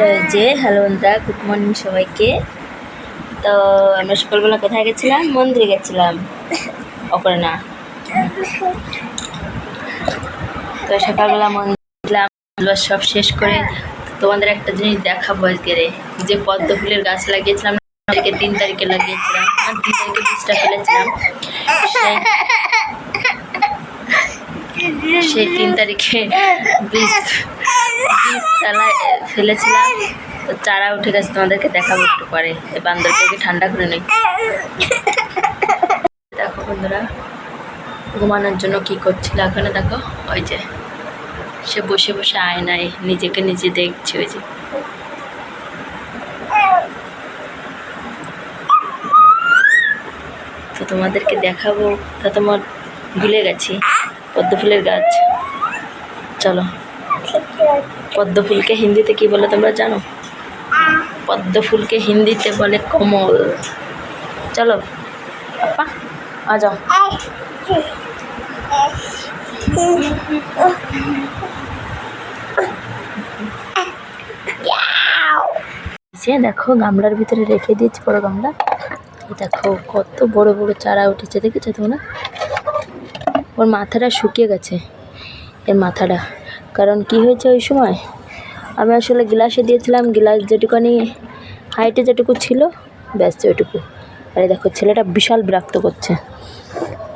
তো এই যে হ্যালো বন্ধুরা গুড মর্নিং সবাইকে। তো আমরা সকালবেলা কোথায় গেছিলাম? মন্দিরে গেছিলাম। ওপরে না তো সকালবেলা মন্দিরে সব শেষ করে তোমাদের একটা জিনিস দেখাবো আজকে যে পদ্ম ফুলের গাছ লাগিয়েছিলাম তারিখে তিন তারিখে লাগিয়েছিলাম আর তিন তারিখে বীজটা ফেলেছিলাম। সেই সেই তিন তারিখে বীজ ফেলায় ফেলেছিলাম তো চারা উঠে গেছে, তোমাদেরকে দেখাবো একটু পরে। এই বান্দরকে ঠান্ডা করে নেই। দেখো বন্ধুরা, ঘুমানোর জন্য কি করছিল? এখানে দেখো, ওই যে সে বসে বসে আয়নায় নিজেকে নিজে দেখছে, ওই যে। তো তোমাদেরকে দেখাবো, তা তোমার ভুলে গেছি। পদ্ম ফুলের গাছ। চলো। পদ্ম ফুলকে হিন্দিতে কি বলে তোমরা জানো? পদ্ম ফুলকে হিন্দিতে বলে কমল। চলো আপা আ সে দেখো গামলার ভিতরে রেখে দিয়েছি বড় গামলা। দেখো কত বড় বড় চারা উঠেছে, দেখেছ তোমরা? ওর মাথাটা শুকিয়ে গেছে, এর মাথাটা। কারণ কি হয়েছে ওই সময়? আমি আসলে গ্লাসে দিয়েছিলাম, গ্লাস যেটুকানি হাইটে যেটুকু ছিল, ব্যাস ওইটুকু। আরে দেখো, ছেলেটা বিশাল বিরক্ত করছে।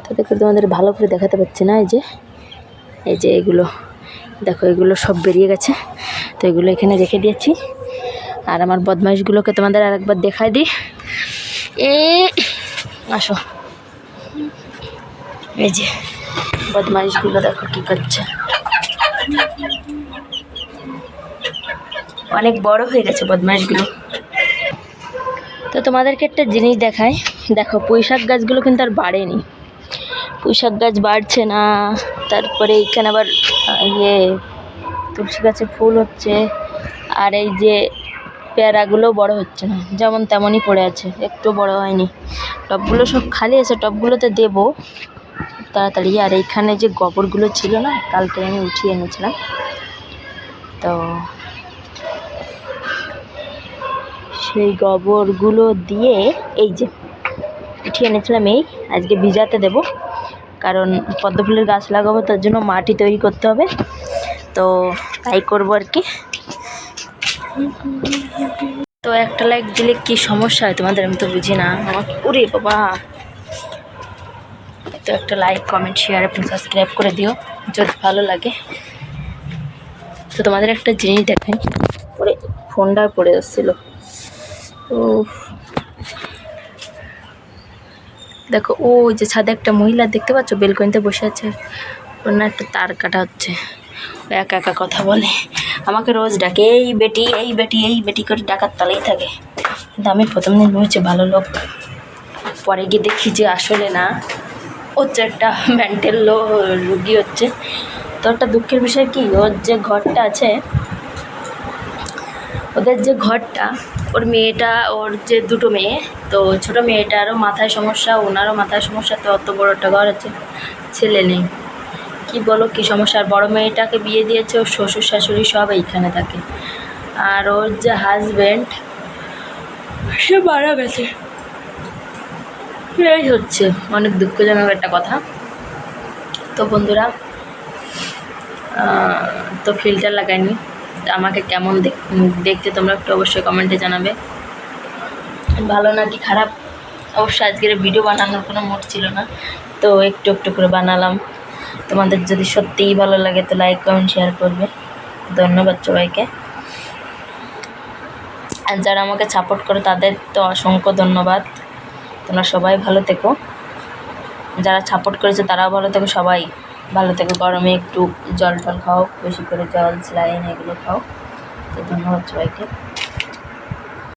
তো দেখো, তোমাদের ভালো করে দেখাতে পারছি না এই যে এই যে এগুলো। দেখো, এগুলো সব বেরিয়ে গেছে। তো এগুলো এখানে রেখে দিয়েছি। আর আমার বদমাইশগুলোকে তোমাদের আরেকবার দেখাই দিই। এ, আসো। এই যে, বদমাইশগুলো দেখো কী করছে। অনেক বড় হয়ে গেছে বদমাইশগুলো তো তোমাদেরকে একটা জিনিস দেখায় দেখো, পুঁইশাক গাছগুলো কিন্তু আর বাড়েনি। পুঁইশাক গাছ বাড়ছে না। তারপরে এইখানে আবার ইয়ে তুলসী গাছে ফুল হচ্ছে। আর এই যে পেয়ারাগুলো বড় হচ্ছে না। যেমন তেমনই পড়ে আছে। একটু বড় হয়নি। টবগুলো সব খালি আছে। টবগুলোতে দেবো। তাড়াতাড়ি। আর এইখানে যে গোবরগুলো ছিল না, কালকে আমি উঠিয়ে এনেছিলাম। তো সেই গোবরগুলো দিয়ে এই যে উঠিয়ে এনেছিলাম এই, আজকে ভিজাতে দেব। কারণ পদ্ম ফুলের গাছ লাগাবো, তার জন্য মাটি তৈরি করতে হবে। তো তাই করব আর কি। তো একটা লাইক দিলে কি সমস্যা হয় তোমাদের আমি তো বুঝি না। আমার ওরে বাবা। তো একটা লাইক কমেন্ট শেয়ার এবং সাবস্ক্রাইব করে দিও, যদি ভালো লাগে। তো তোমাদের একটা জিনিস দেখাই পরে ফোনটা পড়ে যাচ্ছিল। ও দেখো, ও যে ছাদে একটা মহিলা দেখতে পাচ্ছ, বেলকনিতে বসে আছে। না একটা তার কাটা হচ্ছে। একা একা কথা বলে। আমাকে রোজ ডাকে, এই বেটি এই বেটি এই বেটি করে ডাকার তালেই থাকে। কিন্তু আমি প্রথম দিন ভেবেছি ভালো লোক। পরে গিয়ে দেখি যে আসলে না। হচ্ছে একটা মেন্টাল লো রুগী হচ্ছে। তো একটা দুঃখের বিষয় কি, ওর যে ঘরটা আছে, ওদের যে ঘরটা, ওর মেয়েটা, ওর যে দুটো মেয়ে, তো ছোটো মেয়েটারও মাথায় সমস্যা, ওনারও মাথায় সমস্যা, তো অত বড় একটা ঘর আছে ছেলে নেই। কি বলো, কী সমস্যা? আর বড়ো মেয়েটাকে বিয়ে দিয়েছে, ওর শ্বশুর শাশুড়ি সব এইখানে থাকে। আর ওর যে হাজব্যান্ড সে মারা গেছে। এই হচ্ছে। অনেক দুঃখজনক একটা কথা। তো বন্ধুরা তো ফিল্টার লাগাইনি। আমাকে কেমন দেখতে তোমরা একটু অবশ্যই কমেন্টে জানাবে। ভালো নাকি খারাপ? অবশ্যই আজকের ভিডিও বানানোর কোনো মোট ছিল না। তো একটু একটু করে বানালাম। তোমাদের যদি সত্যিই ভালো লাগে তো লাইক কমেন্ট শেয়ার করবে। ধন্যবাদ সবাইকে। আর যারা আমাকে সাপোর্ট করে তাদের তো অসংখ্য ধন্যবাদ। তোমরা সবাই ভালো থেকো। যারা সাপোর্ট করেছে তারাও ভালো থেকো, সবাই ভালো থেকো। গরমে একটু জল টল খাও, বেশি করে জল স্লাইন এগুলো খাও। তো ধন্যবাদ সবাইকে।